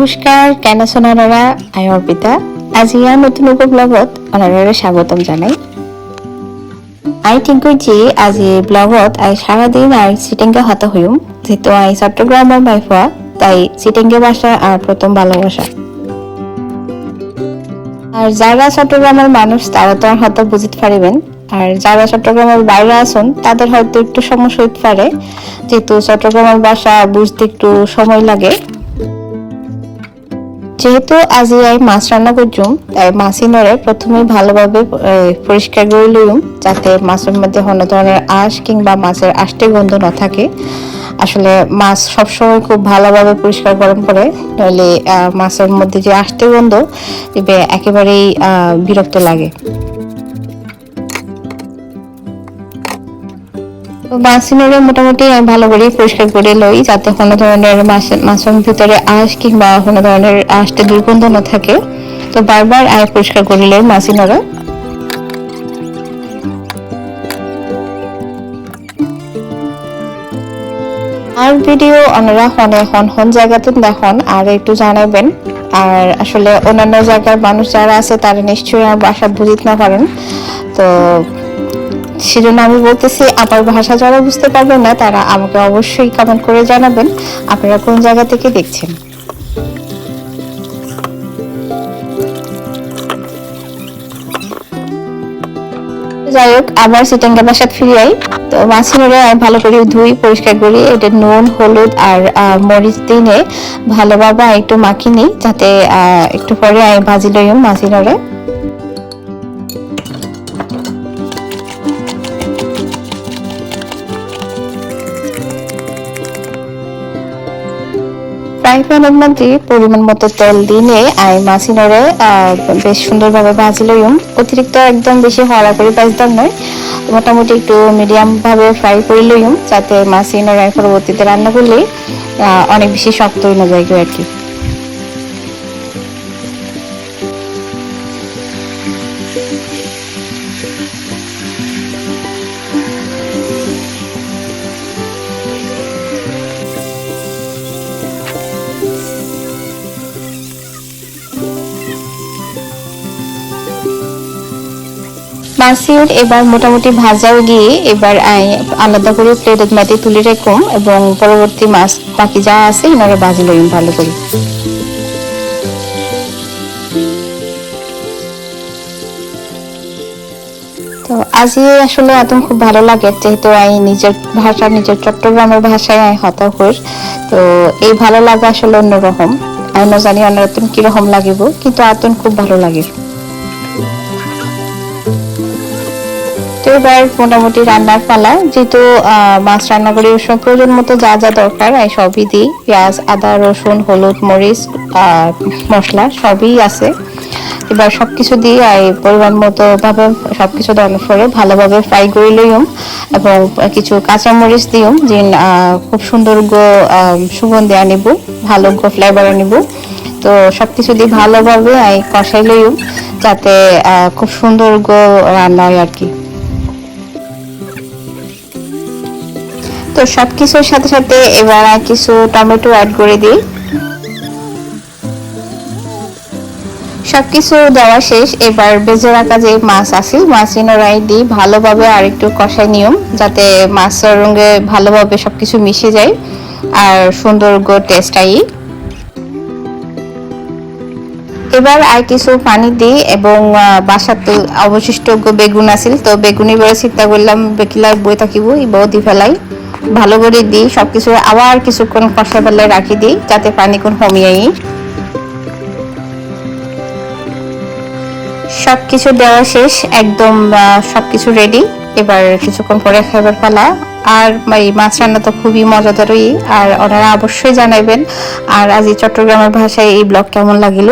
নমস্কাৰ কেনে নানাৰা আই অৰ্পিতা আজি ইয়াৰ নতুন ব্লগত অনাৰাৰে স্বাগতম জানাই। আই ঠিক করছি আজি ব্লগত আই সারাদিন আর সিটিংকে হতে হইম। যেহেতু আই চট্টগ্রামের বাইফ তাই সিটিংকে বাসা আর প্রথম ভালোবাসা। আর যারা চট্টগ্রামের মানুষ, তারা তো হয়তো বুঝতে পারিবেন। আর যারা চট্টগ্রামের বাইরে আছেন, তাদের হয়তো একটু সমস্যা হইতে পারে। যেহেতু চট্টগ্রামের বাসা বুঝতে একটু সময় লাগে। যেহেতু আজি আই মাছ রান্না করছুম তাই মাছি নড়ে প্রথমে ভালোভাবে পরিষ্কার করে লইম, যাতে মাছের মধ্যে কোনো ধরনের আঁশ কিংবা মাছের আষ্টে গন্ধ না থাকে। আসলে মাছ সবসময় খুব ভালোভাবে পরিষ্কার গরম করে, নইলে মাছের মধ্যে যে আষ্টে গন্ধ একেবারেই বিরক্ত লাগে। মাছিনরে মোটামুটি ভালো করে পরিষ্কার করে লই, যাতে কোনো ধরনের মাছ- মাছের ভিতরে আঁশ কিংবা কোনো ধরনের আঁশতে দুর্গন্ধ না থাকে। তো বারবার আয় পরিষ্কার করে লই মাছিনরে আর ভিডিও ওনারা হনে হন হন জায়গাতে দেখুন, আর একটু জানাবেন। আর আসলে অন্যান্য জায়গার মানুষ যারা আছে, তারা নিশ্চয়ই আর ভাষা বুঝিত না পারেন। তো সেজন্য আমি বলতেছি আমার ভাষা যারা বুঝতে পারবেন না, তারা আমাকে অবশ্যই কমেন্ট করে জানাবেন। আপনারা কোন জায়গা থেকে দেখছেন? যাই হোক, আবার সিটাঙ্গা বাসাত ফিরে আই। তো আমি ভালো করে ধুই, পরিষ্কার করি। এটা নুন, হলুদ আর মরিচ দিনে ভালোভাবে একটু মাখি নিই, যাতে একটু পরে আমি ভাজি লইম মাছিনরে মধ্যে পরিমাণ মতো তেল দিনে আই মাছিনরে বেশ সুন্দরভাবে ভাজি লইম অতিরিক্ত একদম বেশি হওয়া করে ভাজতাম নয়। মোটামুটি একটু মিডিয়াম ভাবে ফ্রাই করে লইম যাতে মাছিনরে পরবর্তীতে রান্না করলে অনেক বেশি শক্ত হয়ে যায় আর কি। মাসির এবার মোটামুটি ভাজাও গিয়ে এবার আলাদা করে প্লেটের মাটি তুলে রাখুম এবং পরবর্তী মাছ বাকি যা আছে এনারে ভাজি লইম ভালো করে। তো আজকে আসলে এত খুব ভালো লাগে, যেহেতু আমি নিজের ভাষা, নিজের চট্টগ্রামের ভাষায় আমি হতা হই তো এই ভালো লাগা আসলে অন্যরকম। আমি না জানি অন্যরকম কীরকম লাগিব, কিন্তু আতন খুব ভালো লাগে। তো এবার মোটামুটি রান্নার পালা, যেহেতু মাছ রান্না করি ওর সব প্রয়োজন মতো যা যা দরকার এই সবই দিই। পেঁয়াজ, আদা, রসুন, হলুদ, মরিচ মশলা সবই আছে। এবার সবকিছু দিয়ে এই পরিমাণ মতো ভাবে সবকিছু দেওয়ার পরে ভালোভাবে ফ্রাই করে লইম এবং কিছু কাঁচা মরিচ দিম, যে খুব সুন্দর গো সুগন্ধি আনিব, ভালো গো ফ্লেভার আনিব। তো সব কিছু দিয়ে ভালোভাবে কষাই লইম, যাতে খুব সুন্দর গো রান্না হয় আর কি। তো সবকিছুর সাথে সাথে এবার কিছু টমেটো অ্যাড করে দিই। সবকিছু দেওয়া শেষ। এবার বেজে রাখা যে মাছ আছে মাছ ইনোরাই দিই ভালোভাবে আর একটু কষাই নিয়ম যাতে মাছের রঙে ভালোভাবে সবকিছু মিশে যায় আর সুন্দর গো টেস্ট আই। এবার আর কিছু পানি দিই এবং আহ, বাসাতে অবশিষ্ট বেগুন আছিল তো বেগুনি বেড়ে চিন্তা করলাম বেকিলার বই থাকিব ইবাও দি ফেলাই ভালো করে দিই সবকিছু আবার কিছুক্ষণ কষা ফেলে রাখি দিই যাতে পানি কোন কমিয়ে সবকিছু দেওয়া শেষ একদম আহ, সবকিছু রেডি এবার কিছুক্ষণ পরে খাবার পালা। আর এই মাছ রান্না তো খুবই মজাদারই আর ওনারা অবশ্যই জানাবেন আর আজ চট্টগ্রামের ভাষায় এই ব্লগ কেমন লাগিল?